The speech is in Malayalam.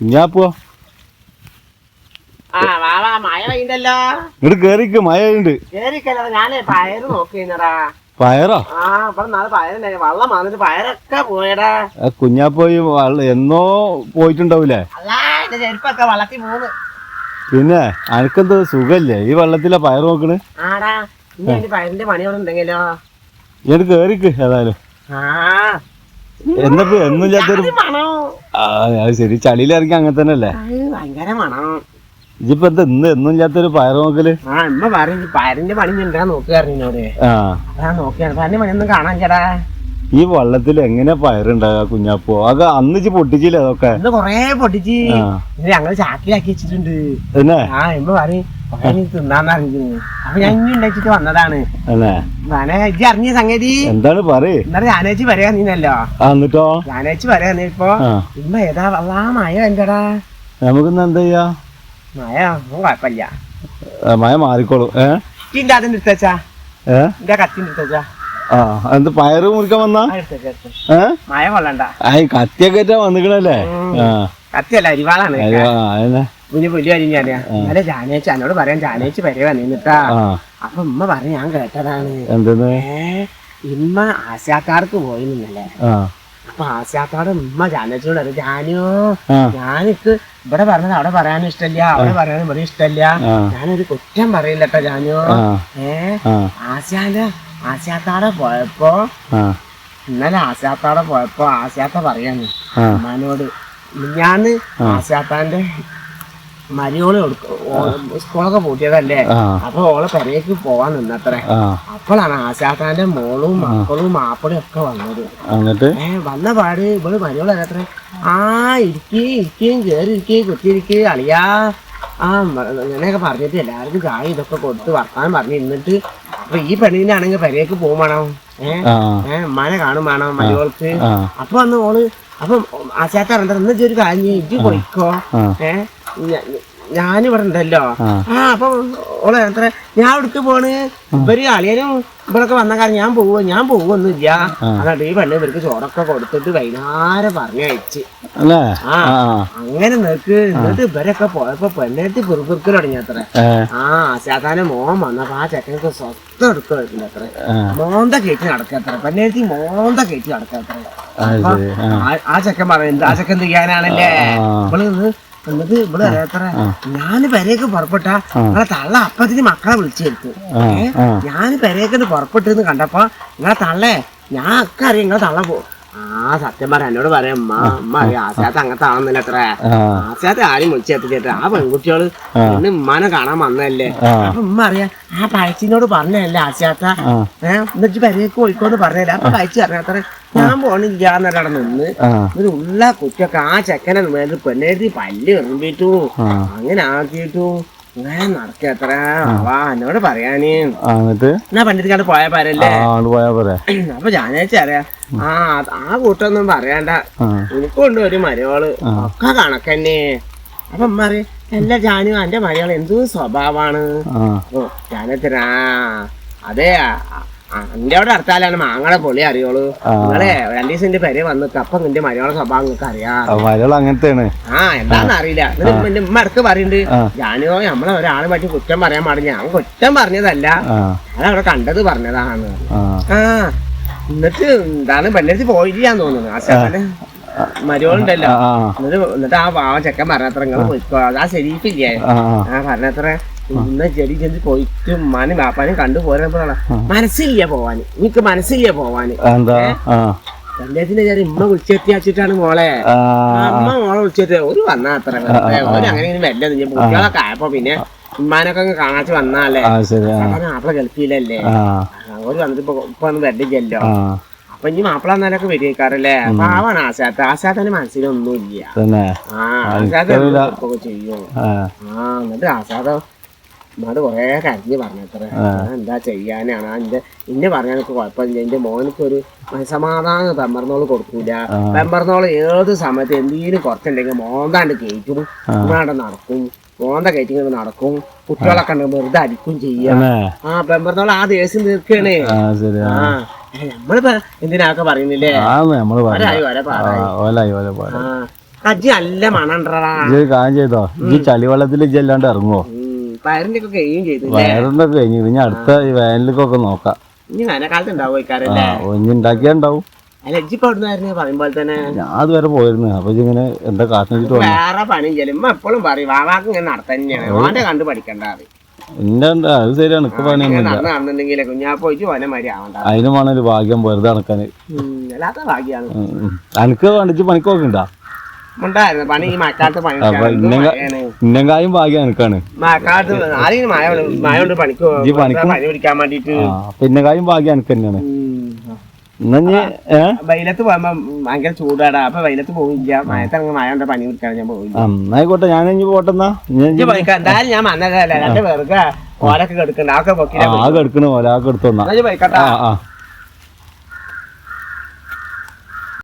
കുഞ്ഞാപ്പോ? ഇങ്ങോട്ട് കേറിക്ക് മഴയുണ്ട് പയറ് കുഞ്ഞാപ്പോ എന്നോ പോയിട്ടുണ്ടാവൂലേ? പിന്നെ അനക്കെന്ത് സുഖല്ലേ? ഈ വെള്ളത്തിലെ പയർ നോക്കണ്? പയറിന്റെ പണിയോടുണ്ടെങ്കിലോ ഇങ്ങോട്ട് കേറിക്ക് ഏതായാലും. എന്നപ്പോ മണം? ആ അത് ശരി. ചളിയിലിറങ്ങി അങ്ങനെ തന്നെ അല്ലേ ഭയങ്കര മണം. ഇതിപ്പോ എന്താ ഇന്ന് എന്നും ഇല്ലാത്തൊരു പയർ നോക്കൽ? ആ ഉമ്മ പറഞ്ഞു പയറിന്റെ പണി ഉണ്ടാ നോക്കിയായിരുന്നു എന്നോട് ആ. നോക്കിയാണ്. പയറിന്റെ പണി ഒന്നും കാണാൻ ചേട്ടാ. ഈ വള്ളത്തിൽ എങ്ങനെ പയറുണ്ടാകാ കുഞ്ഞാപ്പോ? അത് അന്ന് പൊട്ടിച്ചില്ലേ അതൊക്കെ? കൊറേ പൊട്ടിച്ച്. ഞങ്ങൾ ചാക്കിലാക്കി വെച്ചിട്ടുണ്ട്. ആ എമ്മ പറയും വന്നതാണ്. അല്ലേ ഞാനെ ഇജ്ജ് അറിഞ്ഞ സംഗതി. എന്താണ് പറയ്? ഞാനേച്ചി പറയാ നീനല്ലോ എന്നിട്ടോ? ഞാനേച്ചി പറയാ നീ ഇപ്പൊ ഇമ്മ ഏതാ വള്ളാ മഴ എന്റടാ നമുക്കിന്ന് എന്താ ചെയ്യാ? മഴ കുഴപ്പമില്ല മഴ മാറിക്കോളും. ഏ? ഇന്റെ അതിന്റെ എടുത്തച്ചാ ഏ? ഇന്റെ കത്തിന്റെ എടുത്തച്ചാ ആ എന്ത് പയറ് മുറിക്കാൻ വന്നാ? മഴ കൊള്ളണ്ട. ആയി കത്തിയൊക്കെ വന്നിക്കണല്ലേ? ആ. കത്തിയല്ല അരിവാളാണ്. പിന്നെ പുലി അരി ഞാനാ ജാനേച്ചി എന്നോട് പറയാൻ ജാനേച്ചി വരെ വന്നിട്ടാ അപ്പൊ ഉമ്മ പറഞ്ഞു ഞാൻ കേട്ടതാണ്. ഇമ്മ ആശാക്കാർക്ക് പോയി നിന്നല്ലേ? അപ്പൊ ആശാക്കാട് ഉമ്മ ജാനേച്ചിയോട് അറിയാം ജാനോ ഞാനിക്ക് ഇവിടെ പറഞ്ഞത് അവിടെ പറയാനും ഇഷ്ടമില്ല അവിടെ പറയാനും ഇവിടെ ഇഷ്ടമില്ല ഞാനൊരു കുറ്റം പറയില്ലട്ടോ ജാനോ ഏ ആശാന്റെ ആശാത്താടെ പോയപ്പോ ഇന്നലെ ആശാത്താടെ പോയപ്പോ ആശാത്ത പറയാന്ന് അമ്മാനോട് ഞാൻ ആശാത്താന്റെ മരിയോൾ സ്കൂളൊക്കെ പൂട്ടിയതല്ലേ? അപ്പൊ ഓളെ പെരേക്ക് പോവാൻ നിന്നത്രേ. അപ്പോഴാണ് ആശാത്താന്റെ മോളും മക്കളും മാപ്പിളും ഒക്കെ വന്നത്. വന്ന പാട് ഇവൾ മരിയോൾ അത്ര ആ ഇരിക്കേ ഇരിക്കുകയും കയറി ഇരിക്കുകയും കുത്തിയിരിക്കേ അളിയാ. ആ അങ്ങനെയൊക്കെ പറഞ്ഞിട്ട് എല്ലാവർക്കും ചായ ഇതൊക്കെ കൊടുത്ത് വർത്താനം പറഞ്ഞ് ഇരുന്നിട്ട് അപ്പൊ ഈ പെണ്ണിനാണെങ്കിൽ പെരേക്ക് പോകും വേണം. ഏഹ് മന കാണും വേണം മലയോൾക്ക് അപ്പൊ അന്ന് ഓൾ അപ്പൊ ആശാത്ത എന്താ ഇന്ന് ഒരു കാര്യം ഇജ്ജ് പോയിക്കോ. ആ. ഏ? ഞ- ഞാനിവിടെ ഉണ്ടല്ലോ. ആ. അപ്പൊ ഓളെ എത്ര? ഞാൻ ഇവിടേക്ക് പോണ്. ഇവർ അളിയനും ഇവിടൊക്കെ വന്ന കാര്യം ഞാൻ പോവുക ഞാൻ പോവൊന്നുമില്ല. അതാണ്ട് ഈ പെണ്ണ് ഇവർക്ക് ചോറൊക്കെ കൊടുത്തിട്ട് വൈകുന്നേരം പറഞ്ഞയച്ച് ആ. അങ്ങനെ നിനക്ക് എന്നിട്ട് ഇവരൊക്കെ പോയപ്പോ പെണ്ണെടുത്ത് കുറുക്കുറുക്കൽ തുടങ്ങി അത്ര ആ സാധാരണ മോൻ വന്നപ്പോ ആ ചെക്കനക്ക് എടുത്തു എടുക്കുമായിട്ടുണ്ട് അത്ര മോന്ത കയറ്റി നടക്കത്ര. പെണ്ണെടുത്തി മോന്ത കയറ്റി നടക്കത്ര. ആ. ചെക്കൻ പറയുന്നത് ആ ചെക്കൻ തിരിയാനാണല്ലേ ചെയ്യാനാണല്ലേ? ഇവൾ എന്നിട്ട് ഇവിടെ അറിയാത്തറേ ഞാൻ പെരേക്ക് പുറപ്പെട്ട നിങ്ങളെ തള്ള അപ്പത്തിന് മക്കളെ വിളിച്ചു പെരയൊക്കെ ഞാൻ പെരേക്ക് പുറപ്പെട്ടെന്ന് കണ്ടപ്പോ നിങ്ങളെ തള്ളേ ഞാൻ ഒക്കെ അറിയാം നിങ്ങളെ തള്ള പോ ആ സത്യം പറയാം എന്നോട് പറയാം അമ്മ അമ്മ ആശാത്ത് അങ്ങനത്തെ ആണെന്നില്ല അത്ര. ആശാത്ത് ആരും വിളിച്ചു എത്തിച്ചിട്ട് ആ പെൺകുട്ടികൾ ഇന്ന് ഉമ്മാനെ കാണാൻ വന്നതല്ലേ. അപ്പൊ ഉമ്മ അറിയാം ആ പഴച്ചിനോട് പറഞ്ഞല്ലേ ആശാത്ത ഏഹ് എന്നിട്ട് പരിക്ക് പോയിക്കോന്ന് പറഞ്ഞല്ലേ അപ്പൊ പഴച്ചി അറിയാത്ര ഞാൻ പോണില്ല എന്നവിടെ നിന്ന്. ഒരു ഉള്ള കുറ്റൊക്കെ ആ ചെക്കനെ മേലെ പെണ്ണെഴുതി പല്ല് എറിഞ്ഞിട്ടു അങ്ങനെ ആക്കിയിട്ടു. അങ്ങനെ നടക്കത്ര എന്നോട് പറയാനേ. എന്നാ പണ്ടിരിക്കാണ്ട് പോയ പോരല്ലേ? അപ്പൊ ഞാനേച്ചറിയാ ആ ആ കൂട്ടൊന്നും പറയണ്ട. എനിക്കുണ്ട് ഒരു മരയോൾ ഒക്കെ കണക്കന്നെ. അപ്പൊ ഉമ്മ അല്ല എല്ലാ ജാനു എന്റെ മരയോൾ എന്ത് സ്വഭാവമാണ് ആ. ഓ അതെ എന്റെ അവിടെ ഹർത്താലാണ് മാങ്ങളെ പൊളി അറിയോളൂ നിങ്ങളെ രണ്ടു ദിവസം എന്റെ പെരെ വന്നിട്ട് അപ്പൊ നിന്റെ മലയാള സ്വഭാവം നിങ്ങൾക്ക് അറിയാം. മലയാളം അങ്ങനത്തെയാണ്. ആ എന്താന്ന് അറിയില്ല. എന്റെ ഉമ്മ ഇടയ്ക്ക് പറയുന്നുണ്ട് ഞാനോ നമ്മളെ ഒരാളെ പറ്റി കുറ്റം പറയാൻ പാടില്ല. ഞാൻ കുറ്റം പറഞ്ഞതല്ല. അതവിടെ കണ്ടത് പറഞ്ഞതാണ് ആ. എന്നിട്ട് എന്താണ് പെണ്ണെടുത്ത് പോയില്ലാന്ന് തോന്നുന്നു. ആ ശരി മരുവളുണ്ടല്ലോ എന്നിട്ട് എന്നിട്ട് ആ വാവ ചെക്കൻ പറഞ്ഞത്ര നിങ്ങൾ പോയിക്കോ. ആ ശരീഫില്ലേ ആ പറഞ്ഞത്ര. ഇന്ന് ചെടി ചെന്ന് പോയിട്ട് ഉമ്മാനും ബാപ്പാനും കണ്ടു പോരുമ്പോഴാണ് മനസ്സില്ല പോവാന്. എനിക്ക് മനസ്സില്ല പോവാന്. കല്യാണത്തിന്റെ ഞാൻ ഇമ്മ വിളിച്ചെത്തി വെച്ചിട്ടാണ് മോളെ അമ്മ മോളെ വിളിച്ചിട്ട് ഒരു വന്നാ അത്ര അങ്ങനെ വല്ല കുട്ടികളൊക്കെ ആയപ്പോ പിന്നെ ഉമ്മാനൊക്കെ അങ്ങ് കാണാച്ച് വന്നാലേ ഗൾഫിലല്ലേ? ആ. ഓര് വന്നിട്ട് ഇപ്പൊ ഇപ്പൊ ഒന്ന് വരണ്ടില്ലല്ലോ ആ. അപ്പൊ ഇനി മാപ്പിള എന്നാലൊക്കെ വരികക്കാറല്ലേ പാവാണ് ആശാത്ത. ആശാത്തന്റെ മനസ്സിലൊന്നുമില്ല. ആ ആശാത്ത ചെയ്യും. ആ. എന്നിട്ട് ആശാദ ഉമ്മാട് കൊറേ കരഞ്ഞ് പറഞ്ഞത്ര എന്താ ചെയ്യാനാണ്. എന്റെ ഇന്നെ പറഞ്ഞാൽ കുഴപ്പമില്ല. എന്റെ മോനക്ക് ഒരു മനസമാധാനം പെമ്പറന്നോൾ കൊടുക്കൂല പെമ്പറന്നോൾ ഏത് സമയത്ത് എന്തെങ്കിലും കുറച്ചുണ്ടെങ്കിൽ മോന്താണ്ട് കയറ്റും. ഇങ്ങാണ്ട് നടക്കും. മോന്ത കയറ്റി നടക്കും. കുട്ടികളൊക്കെ വെറുതെ അടിക്കും ചെയ്യാം ആ പെമ്പറന്നോൾ ആ ദേശം തീർക്കണേ. ആ നമ്മളിപ്പോ എന്തിനാക്കെ പറയുന്നില്ലേ? ആ അല്ല നല്ല കാര്യം ചെയ്തോ? ഈ ചളിവെള്ളത്തിൽ ഇജ്ജല്ലാണ്ട് ഇറങ്ങുമോ പയറിന്റെ ഒക്കെ കഴിയും ചെയ്തു വയറിന്റെ കഴിഞ്ഞു. ഇനി അടുത്ത ഈ വേനലിക്കൊക്കെ നോക്കാം. ഇനി വേനൽക്കാലത്ത് ഉണ്ടാവും ആ ഇക്കാരല്ലേ ഒഞ്ഞി ഉണ്ടാക്കിയാണ്ടാവും അല്ല ഇജ്ജിപ്പോ എവിടുന്നായിരുന്നു പറയുമ്പോൾ തന്നെ. ഞാൻ അതുവരെ പോയിരുന്നു. അപ്പൊ ഇങ്ങനെ എന്താ കാട്ടിട്ട് വന്നു? വേറെ എപ്പോഴും പറയും വാവാക്ക് ഇങ്ങനെ നടത്തന്നെയാണ് ഓന്റെ കണ്ട് പഠിക്കണ്ട പറയും. എന്റെ ഉണ്ട് അത് ശരിയാണ്. ഇക്ക് ഇങ്ങനെ പണിയൊന്നുമില്ല നടന്ന് നടന്നിട്ടുണ്ടെങ്കിലേ കുഞ്ഞാ പോയിട്ട് ഓനെ മാതിരി ആവണ്ട. അതിന് ഒരു ഭാഗ്യം വെറുതെ നടക്കാന്. ഉം, അല്ലാത്ത ഭാഗ്യാണ്. ഉം, ഉം. അനക്ക് വേണ്ടിച്ച് ഉണ്ടായിരുന്നു പണി ഈ മഴക്കാലത്ത്. ഇന്നെങ്കായും ഭാഗ്യം എനിക്കാണ്. മഴക്കാലത്ത് മഴ കൊണ്ട്- മഴ കൊണ്ട് പണിക്ക് പോകും. ഇജ്ജ് പണിക്കും- പനി പിടിക്കാൻ വേണ്ടിട്ട് ആ പിന്നെങ്കായും ഭാഗ്യം എനിക്ക് തന്നെയാണ് വെയിലത്ത് പോകുമ്പോ ഭയങ്കര ചൂടാടാ. അപ്പൊ വെയിലത്ത് പോവില്ല. മഴത്തിറങ്ങി മഴ കൊണ്ട് പണി പിടിക്കാൻ ഞാൻ പോവില്ല. ആയിക്കോട്ടെ ഞാൻ ഇനി പോട്ടെന്നാ എന്തായാലും ഞാൻ വന്നതല്ലേ. രണ്ട് പേർക്ക്. ഓരൊക്കെ കെടുക്കണ്ട. ആകെ ആ കെടുക്കണ പോലെ. ആകെ എടുത്തോന്നാ. പോയിക്കോട്ടെ. ആ ആ.